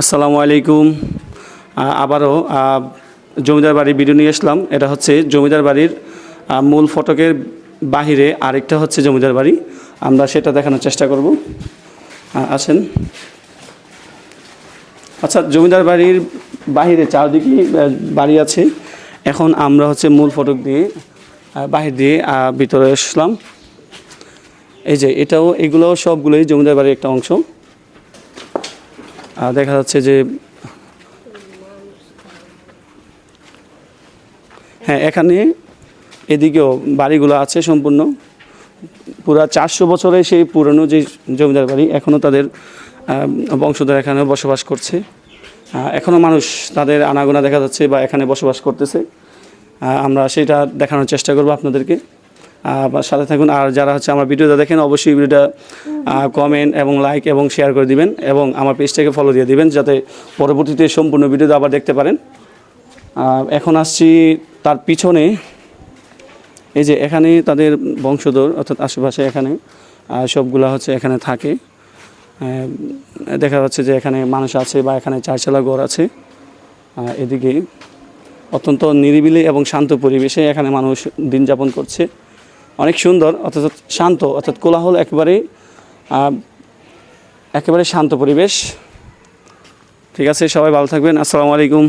আসসালামু আলাইকুম। আবারও জমিদার বাড়ির ভিডিও নিয়ে আসলাম। এটা হচ্ছে জমিদার বাড়ির মূল ফটকের বাহিরে আরেকটা হচ্ছে জমিদার বাড়ি। আমরা সেটা দেখানোর চেষ্টা করব। আসেন। আচ্ছা জমিদার বাড়ির বাহিরে চারদিকে বাড়ি আছে। এখন আমরা হচ্ছে মূল ফটক দিয়ে বাহির দিয়ে ভিতরে আসলাম। এই যে, এটাও এগুলো সবগুলোই জমিদার বাড়ির একটা অংশ। দেখা যাচ্ছে যে হ্যাঁ এখানে এদিকেও বাড়িগুলো আছে সম্পূর্ণ। পুরা চারশো বছরে সেই পুরনো যে জমিদার বাড়ি এখনও তাদের বংশধর এখানে বসবাস করছে। এখনও মানুষ তাদের আনাগোনা দেখা যাচ্ছে বা এখানে বসবাস করতেছে। আমরা সেটা দেখানোর চেষ্টা করব আপনাদেরকে। সাথে থাকুন। আর যারা হচ্ছে আমার ভিডিওটা দেখেন, অবশ্যই ভিডিওটা কমেন্ট এবং লাইক এবং শেয়ার করে দিবেন এবং আমার পেজটাকে ফলো দিয়ে দিবেন যাতে পরবর্তীতে সম্পূর্ণ ভিডিওটা আবার দেখতে পারেন। এখন আসছি তার পিছনে। এই যে এখানে তাদের বংশধর, অর্থাৎ আশেপাশে এখানে সবগুলা হচ্ছে এখানে থাকে। দেখা যাচ্ছে যে এখানে মানুষ আছে বা এখানে চারচালা ঘর আছে। এদিকে অত্যন্ত নিরিবিলি এবং শান্ত পরিবেশে এখানে মানুষ দিন যাপন করছে। অনেক সুন্দর অর্থাৎ শান্ত, অর্থাৎ কোলাহল একেবারে একেবারে শান্ত পরিবেশ। ঠিক আছে, সবাই ভালো থাকবেন। আসসালামু আলাইকুম।